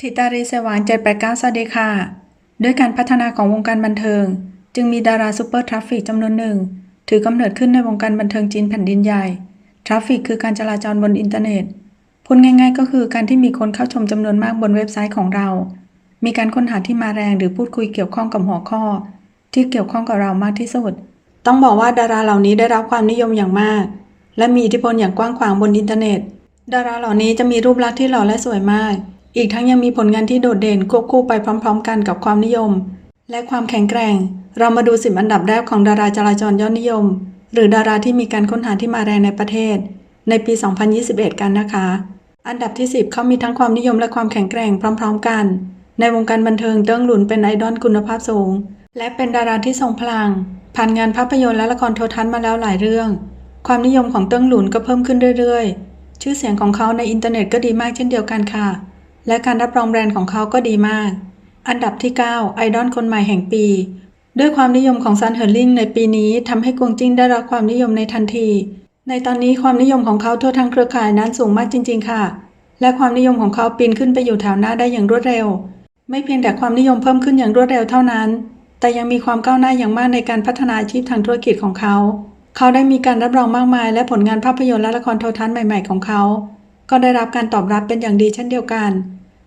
ทิตารีเสวาน789 สวัสดีค่ะ ด้วยการพัฒนาของวงการบันเทิง จึงมีดาราซูเปอร์ทราฟฟิกจำนวนหนึ่ง ถือกำเนิดขึ้นในวงการบันเทิงจีนแผ่นดินใหญ่ ทราฟฟิกคือการจราจรบนอินเทอร์เน็ต พูดง่ายๆ ก็คือการที่มีคนเข้าชมจำนวนมากบนเว็บไซต์ของเรา มีการค้นหาที่มาแรงหรือพูดคุยเกี่ยวข้องกับหัวข้อ ที่เกี่ยวข้องกับเรามากที่สุด ต้องบอกว่าดาราเหล่านี้ได้รับความนิยมอย่างมาก และมีอิทธิพลอย่างกว้างขวางบนอินเทอร์เน็ต ดาราเหล่านี้จะมีรูปลักษณ์ที่หล่อและสวยมาก อีกทั้งยังมีผลงานที่โดดเด่นควบคู่ไปพร้อม ๆ กันกับความนิยม และความแข็งแกร่ง เรามาดูสิบอันดับแรกของดาราจราจรยอดนิยม หรือดาราที่มีการค้นหาที่มาแรงในประเทศ ในปี 2021 กันนะคะ อันดับที่ 10 เขามีทั้งความนิยมและความแข็งแกร่งพร้อม ๆ กัน ในวงการบันเทิงเติ้งหลุนเป็นไอดอลคุณภาพสูง และเป็นดาราที่ทรงพลัง ผ่านงานภาพยนตร์และละครโทรทัศน์มาแล้วหลายเรื่อง ความนิยมของเติ้งหลุนก็เพิ่มขึ้นเรื่อยๆ ชื่อเสียงของเขาในอินเทอร์เน็ตก็ดีมากเช่นเดียวกันค่ะ และการรับรองแบรนด์ของเขาก็ดีมาก อันดับที่ 9 ไอดอลคนใหม่แห่งปี ด้วยความนิยมของซันเฮอร์ลิงในปีนี้ทำให้กวงจิ้งได้รับความนิยมในทันที ในตอนนี้ความนิยมของเขาทั่วทั้งเครือข่ายนั้นสูงมากจริง ๆ ค่ะ และความนิยมของเขาปีนขึ้นไปอยู่แถวหน้าได้อย่างรวดเร็ว ไม่เพียงแต่ความนิยมเพิ่มขึ้นอย่างรวดเร็วเท่านั้น แต่ยังมีความก้าวหน้าอย่างมากในการพัฒนาอาชีพทางธุรกิจของเขา เขาได้มีการรับรองมากมาย และผลงานภาพยนตร์และละครโทรทัศน์ใหม่ ๆ ของเขา ก็ได้รับการตอบรับเป็นอย่างดีเช่นเดียวกัน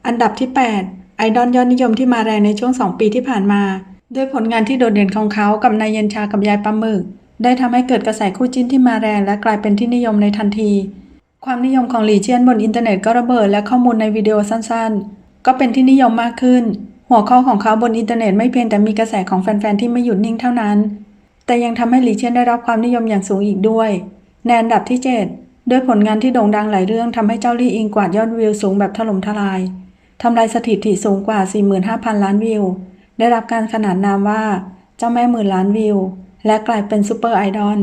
อันดับที่ 8 ไอดอลยอดนิยมที่มาแรงในช่วง 2 ปีที่ผ่านมา ด้วยผลงานที่โดดเด่นของเขากับนายเย็นชากับยายปลาหมึก ได้ทำให้เกิดกระแสคู่จิ้นที่มาแรงและกลายเป็นที่นิยมในทันที ความนิยมของหลีเจียนบนอินเทอร์เน็ตก็ระเบิดและข้อมูลในวิดีโอสั้นๆ ก็เป็นที่นิยมมากขึ้น หัวข้อของเขาบนอินเทอร์เน็ตไม่เพียงแต่มีกระแสของแฟนๆที่ไม่หยุดนิ่งเท่านั้น แต่ยังทำให้หลีเจียนได้รับความนิยมอย่างสูงอีกด้วย ในอันดับที่ 7 ด้วยผลงานที่โด่งดังหลายเรื่องทำให้เจ้าลี่อิงกวาดยอดวิวสูงแบบถล่มทลายทำลายสถิติสูงกว่า 45,000 ล้านวิว ได้รับการขนานนามว่า เจ้าแม่หมื่นล้านวิว และกลายเป็นซูเปอร์ไอดอล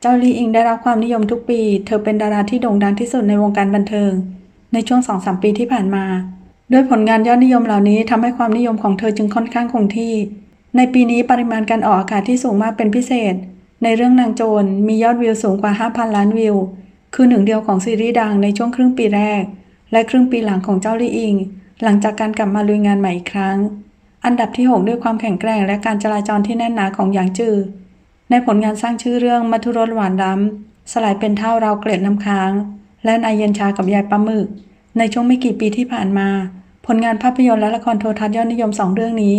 เจ้าลี่อิงได้รับความนิยมทุกปี เธอเป็นดาราที่โด่งดังที่สุดในวงการบันเทิง ในช่วง 2-3 ปีที่ผ่านมา ด้วยผลงานยอดนิยมเหล่านี้ทำให้ความนิยมของเธอจึงค่อนข้างคงที่ ในปีนี้ปริมาณการออกอากาศที่สูงมากเป็นพิเศษ ในเรื่องนางโจรมียอดวิวสูงกว่า 5,000 ล้านวิว คือหนึ่งเดียวของซีรีส์ดังในช่วงครึ่งปีแรก และครึ่งปีหลังของเจ้าลี่อิง หลังจากการกลับมาลุยงานใหม่อีกครั้ง อันดับที่ 6 ด้วยความแข็งแกร่งและการจราจรที่แน่นหนาของหยางจือ ในผลงานสร้างชื่อเรื่องมัทุรสหวานล้ำสลายเป็นเท่าเราเกล็ดน้ำค้าง และนายเย็นชากับยายปลาหมึก ในช่วงไม่กี่ปีที่ผ่านมา ผลงานภาพยนตร์และละครโทรทัศน์ยอดนิยมสองเรื่องนี้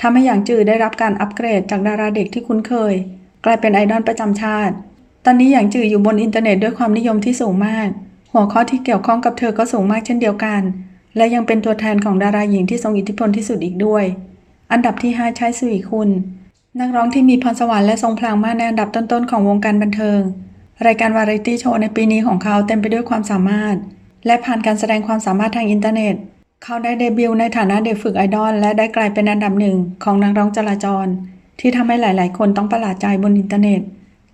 ทำให้หยางจือได้รับการอัปเกรดจากดาราเด็กที่คุ้นเคย กลายเป็นไอดอลประจำชาติ ตอนนี้หยางจื่ออยู่บนอินเทอร์เน็ตด้วยความนิยมที่สูงมาก หัวข้อที่เกี่ยวข้องกับเธอก็สูงมากเช่นเดียวกัน และยังเป็นตัวแทนของดาราหญิงที่ทรงอิทธิพลที่สุดอีกด้วย อันดับที่ 5 ใช้สุริคุณ นักร้องที่มีพรสวรรค์และทรงพลังมากในอันดับต้นๆของวงการบันเทิง รายการวาไรตี้โชว์ในปีนี้ของเขาเต็มไปด้วยความสามารถ และผ่านการแสดงความสามารถทางอินเทอร์เน็ต เขาได้เดบิวต์ในฐานะเด็กฝึกไอดอลและได้กลายเป็นอันดับหนึ่งของนักร้องจราจร ที่ทำให้หลาย ๆ คนต้องประหลาดใจบนอินเทอร์เน็ต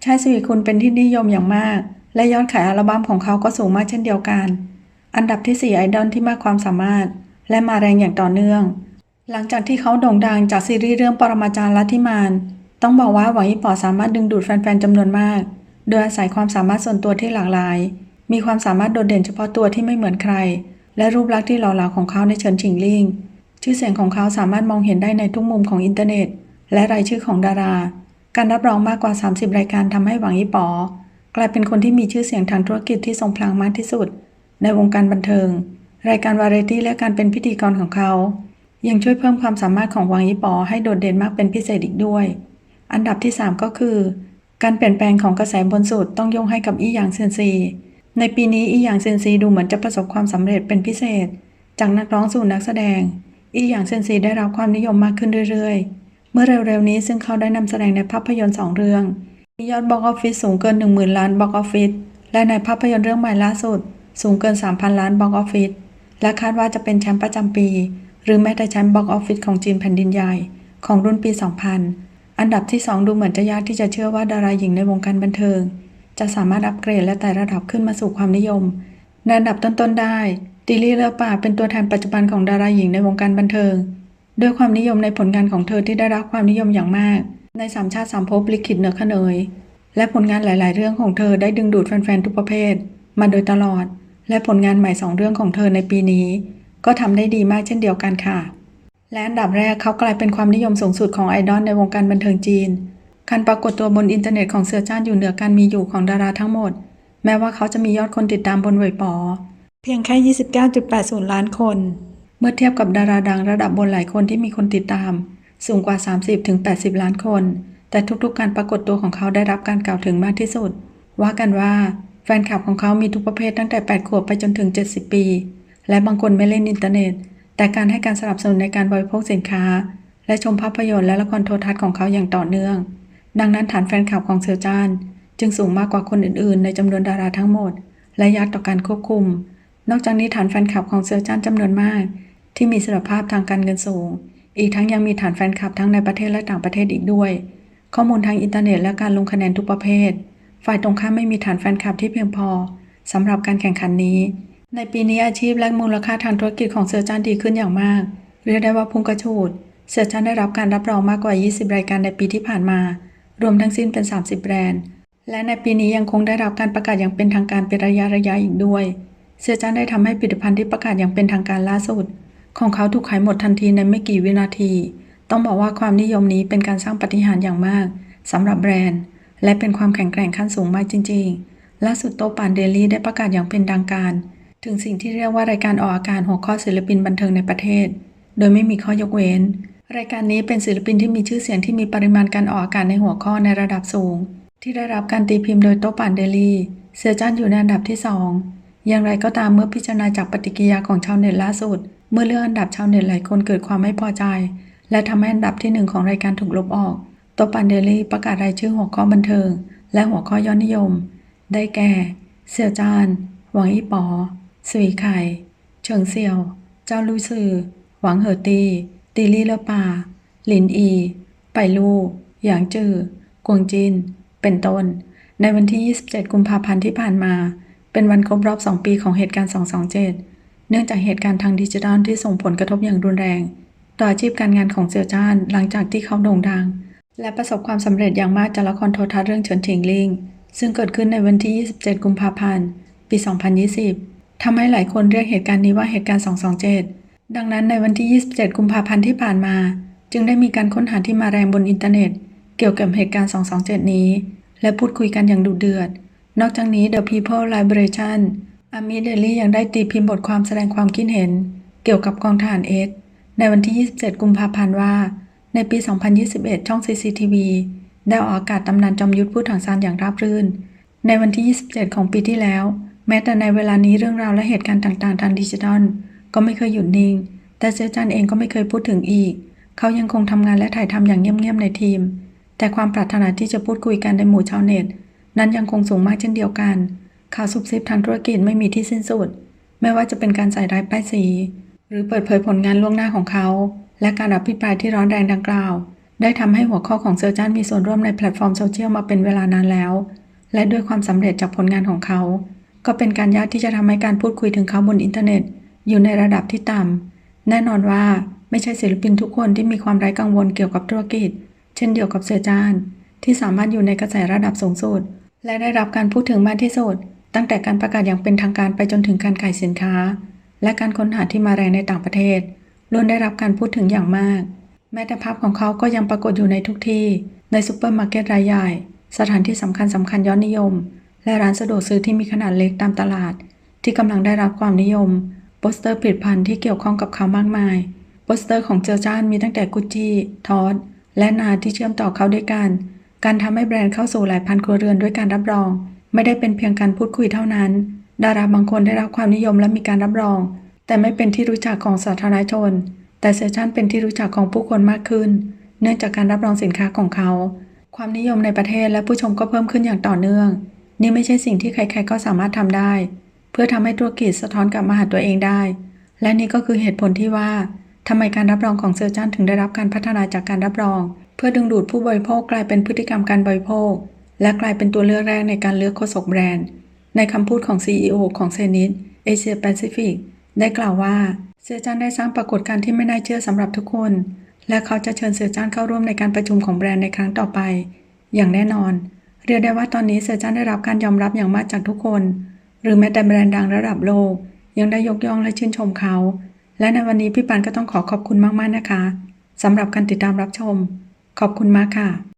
ชายสุริคุณเป็นที่นิยมอย่างมาก และยอดขายอัลบั้มของเขาก็สูงมากเช่นเดียวกัน อันดับที่ 4 ไอดอลที่มากความสามารถ และมาแรงอย่างต่อเนื่อง หลังจากที่เขาโด่งดังจากซีรีส์เรื่องปรมาจารย์ลัทธิมาน ต้องบอกว่าหวังอีปอสามารถดึงดูดแฟนๆจำนวนมาก โดยอาศัยความสามารถส่วนตัวที่หลากหลาย มีความสามารถโดดเด่นเฉพาะตัวที่ไม่เหมือนใคร และรูปลักษณ์ที่หล่อเหลาของเขาในเฉินฉิงลิงชื่อเสียงของเขาสามารถมองเห็นได้ในทุกมุมของอินเทอร์เน็ต และรายชื่อของดารา การรับรองมากกว่า 30 รายการทำให้หวังอีป๋อกลายเป็นคนที่มีชื่อเสียงทางธุรกิจที่ทรงพลังมากที่สุด ในวงการบันเทิง รายการวาไรตี้และการเป็นพิธีกรของเขา ยังช่วยเพิ่มความสามารถของหวังอีป๋อให้โดดเด่นมากเป็นพิเศษอีกด้วย อันดับที่ 3 ก็คือ การเปลี่ยนแปลงของกระแสบนสุดต้องยกให้กับอีหยางเซียนซี ในปีนี้อีหยางเซียนซีดูเหมือนจะประสบความสำเร็จเป็นพิเศษ จากนักร้องสู่นักแสดง อีหยางเซียนซีได้รับความนิยมมากขึ้นเรื่อยๆ มื่อเร็วๆนี้ซึ่งเขาได้นำแสดงในภาพยนตร์สองเรื่องมียอดบ็อกออฟฟิศสูงเกิน 10,000 ล้านบ็อกออฟฟิศและในภาพยนตร์เรื่องใหม่ล่าสุด สูงเกิน 3,000 ล้านบ็อกออฟฟิศและคาดว่าจะเป็นแชมป์ประจำปี หรือแม้แต่แชมป์บ็อกออฟฟิศของจีนแผ่นดินใหญ่ ของรุ่นปี 2000 อันดับที่ 2 ดูเหมือนจะยากที่จะเชื่อว่าดาราหญิงในวงการบันเทิง จะสามารถอัปเกรดและไต่ระดับขึ้นมาสู่ความนิยมในอันดับต้นๆได้ดิลี่เลอป่าเป็นตัวแทนปัจจุบันของดาราหญิงในวงการบันเทิง ด้วยความนิยมในผลงานของเธอที่ได้รับความนิยมอย่างมาก ในสามชาติสามภพลิขิตเหนือขเนย และผลงานหลาย ๆ เรื่องของเธอได้ดึงดูดแฟน ๆ ทุกประเภท มาโดยตลอด และผลงานใหม่สองเรื่องของเธอในปีนี้ ก็ทำได้ดีมากเช่นเดียวกันค่ะ และอันดับแรกเขากลายเป็นความนิยมสูงสุดของไอดอลในวงการบันเทิงจีนการปรากฏตัวบนอินเทอร์เน็ตของเสือจ้านอยู่เหนือการมีอยู่ของดาราทั้งหมด แม้ว่าเขาจะมียอดคนติดตามบนเว็บปอ เพียงแค่ 29.80 ล้านคน เมื่อเทียบกับดาราดังระดับบนหลายคนที่มีคนติดตาม สูงกว่า 30-80 ล้านคน แต่ทุกๆการปรากฏตัวของเขาได้รับการกล่าวถึงมากที่สุด ว่ากันว่าแฟนคลับของเขามีทุกประเภทตั้งแต่ 8 ขวบไปจนถึง 70 ปี และบางคนไม่เล่นอินเทอร์เน็ต แต่การให้การสนับสนุนในการบริโภคสินค้า และชมภาพยนตร์และละครโทรทัศน์ของเขาอย่างต่อเนื่อง ดังนั้นฐานแฟนคลับของเซียวจ้านจึงสูงมากกว่าคนอื่นๆ ในจำนวนดาราทั้งหมด และยากต่อการควบคุม นอกจากนี้ฐานแฟนคลับของเซียวจ้านจำนวนมาก ที่มีสรภาพทางการเงินสูง อีกทั้งยังมีฐานแฟนคลับทั้งในประเทศและต่างประเทศอีกด้วย ข้อมูลทางอินเทอร์เน็ตและการลงคะแนนทุกประเภท ฝ่ายตรงข้ามไม่มีฐานแฟนคลับที่เพียงพอสำหรับการแข่งขันนี้ ในปีนี้อาชีพและมูลค่าทางธุรกิจของเสือจานดีขึ้นอย่างมาก เรียกได้ว่าพุ่งกระฉูดเสือจานได้รับการรับรองมากกว่า 20 รายการในปีที่ผ่านมา รวมทั้งสิ้นเป็น 30 แบรนด์ และในปีนี้ยังคงได้รับการประกาศอย่างเป็นทางการเป็นระยะระยะอีกด้วย เสือจานได้ทำให้ผลิตภัณฑ์ที่ประกาศอย่างเป็นทางการล่าสุด ของเขาถูกขายหมดทันทีในไม่กี่วินาที ต้องบอกว่าความนิยมนี้เป็นการสร้างปาฏิหาริย์อย่างมากสำหรับแบรนด์ และเป็นความแข็งแกร่งขั้นสูงมากจริง ๆ ล่าสุดโตปานเดลี่ได้ประกาศอย่างเป็นทางการ ถึงสิ่งที่เรียกว่ารายการออกอากาศหัวข้อศิลปินบันเทิงในประเทศ โดยไม่มีข้อยกเว้น รายการนี้เป็นศิลปินที่มีชื่อเสียงที่มีปริมาณการออกอากาศในหัวข้อในระดับสูง ที่ได้รับการตีพิมพ์โดยโตปานเดลี่เสือจ้านอยู่ในอันดับที่ส อย่างไรก็ตามเมื่อพิจารณาจากปฏิกิริยาของชาวเน็ตล่าสุด เมื่อเรื่องอันดับชาวเน็ตหลายคนเกิดความไม่พอใจ และทำให้อันดับที่หนึ่งของรายการถูกลบออกโตปันเดลี่ประกาศรายชื่อหัวข้อบันเทิง และหัวข้อยอดนิยม ได้แก่ เสี่ยวจานหวังอี้ปอสวีไข่ เฉิงเสี่ยว เจ้าลู่ซือ หวังเหอตี ตีลี่เลอป่า หลินอี ไปลู่หยางจือ กวงจิน เป็นต้น ในวันที่ 27 กุมภาพันธ์ที่ผ่านมา เป็นวันครบรอบ 2 ปีของเหตุการณ์ 227 เนื่องจากเหตุการณ์ทางดิจิทัลที่ส่งผลกระทบอย่างรุนแรง ต่ออาชีพการงานของเสี่ยวจ้านหลังจากที่เขาโด่งดัง และประสบความสำเร็จอย่างมากจากละครโทรทัศน์เรื่องเฉินถิงลิง ซึ่งเกิดขึ้นในวันที่ 27 กุมภาพันธ์ ปี 2020ทำให้หลายคนเรียกเหตุการณ์นี้ว่าเหตุการณ์ 227 ดังนั้นในวันที่ 27 กุมภาพันธ์ที่ผ่านมา จึงได้มีการค้นหาที่มาแรงบนอินเทอร์เน็ต เกี่ยวกับเหตุการณ์ 227 นี้ และพูดคุยกันอย่างดุเดือด นอกจากนี้ The People Liberation อามิเดลี่ยังได้ตีพิมพ์บทความแสดงความคิดเห็น เกี่ยวกับกองทหารเอสในวันที่ 27 กุมภาพันธ์ว่า ในปี 2021 ช่อง CCTV ได้ออกอากาศตำนานจอมยุทธพูดถังซานอย่างราบรื่น ในวันที่ 27 ของปีที่แล้ว แม้แต่ในเวลานี้เรื่องราวและเหตุการณ์ต่างๆ ทางดิจิทัล ก็ไม่เคยหยุดนิ่ง แต่เซจันเองก็ไม่เคยพูดถึงอีก เขายังคงทำงานและถ่ายทำอย่างเงียบๆในทีม แต่ความปรารถนาที่จะพูดคุยกันในหมู่ชาวเน็ต นั้นยังคงสูงมากเช่นเดียวกัน ข่าวซุบซิบทางธุรกิจไม่มีที่สิ้นสุด ไม่ว่าจะเป็นการใส่ร้ายป้ายสี หรือเปิดเผยผลงานล่วงหน้าของเขา และการอภิปรายที่ร้อนแรงดังกล่าว ได้ทำให้หัวข้อของเซอร์จันมีส่วนร่วมในแพลตฟอร์มโซเชียลมาเป็นเวลานานแล้ว และด้วยความสำเร็จจากผลงานของเขา ก็เป็นการยากที่จะทำให้การพูดคุยถึงเขาบนอินเทอร์เน็ต อยู่ในระดับที่ต่ำแน่นอนว่าไม่ใช่ศิลปินทุกคนที่มีความไร้กังวลเกี่ยวกับธุรกิจ เช่นเดียวกับเซอร์จานที่สามารถอยู่ในกระแสระดับสูงสุด และได้รับการพูดถึงมากที่สุด ตั้งแต่การประกาศอย่างเป็นทางการไปจนถึงการขายสินค้า และการค้นหาที่มาแรงในต่างประเทศล้วนได้รับการพูดถึงอย่างมาก แม้แต่ภาพของเขาก็ยังปรากฏอยู่ในทุกที่ ในซูเปอร์มาร์เก็ตรายใหญ่ สถานที่สำคัญสำคัญยอดนิยม และร้านสะดวกซื้อที่มีขนาดเล็กตามตลาด ที่กำลังได้รับความนิยม โปสเตอร์ผลิตภัณฑ์ที่เกี่ยวข้องกับเขามากมาย โปสเตอร์ของเจอจานมีตั้งแต่กุชชี่ทอดและนาที่เชื่อมต่อเขาด้วยกัน การทำให้แบรนด์เข้าสู่หลายพันครัวเรือนด้วยการรับรอง ไม่ได้เป็นเพียงการพูดคุยเท่านั้น ดาราบางคนได้รับความนิยมและมีการรับรอง แต่ไม่เป็นที่รู้จักของสาธารณชน แต่เซชันเป็นที่รู้จักของผู้คนมากขึ้น เนื่องจากการรับรองสินค้าของเขา ความนิยมในประเทศและผู้ชมก็เพิ่มขึ้นอย่างต่อเนื่อง นี่ไม่ใช่สิ่งที่ใครๆก็สามารถทำได้ เพื่อทำให้ธุรกิจสะท้อนกลับมาหาตัวเองได้ และนี่ก็คือเหตุผลที่ว่าทำไมการรับรองของเซอร์จันถึงได้รับการพัฒนาจากการรับรอง เพื่อดึงดูดผู้บริโภคกลายเป็นพฤติกรรมการบริโภค และกลายเป็นตัวเลือกแรกในการเลือกโฆษกแบรนด์ ในคำพูดของ CEO ของเซนิตเอเชียแปซิฟิกได้กล่าวว่าเซอร์จานได้สร้างปรากฏการณ์ที่ไม่น่าเชื่อสำหรับทุกคน และเขาจะเชิญเซอร์จานเข้าร่วมในการประชุมของแบรนด์ในครั้งต่อไป อย่างแน่นอน เรียกได้ว่าตอนนี้เซอร์จานได้รับการยอมรับอย่างมากจากทุกคน หรือแม้แต่แบรนด์ดังระดับโลก ยังได้ยกย่องและชื่นชมเขา และในวันนี้พี่ปันก็ต้องขอขอบคุณมากๆนะคะสำหรับการติดตามรับชม ขอบคุณมากค่ะ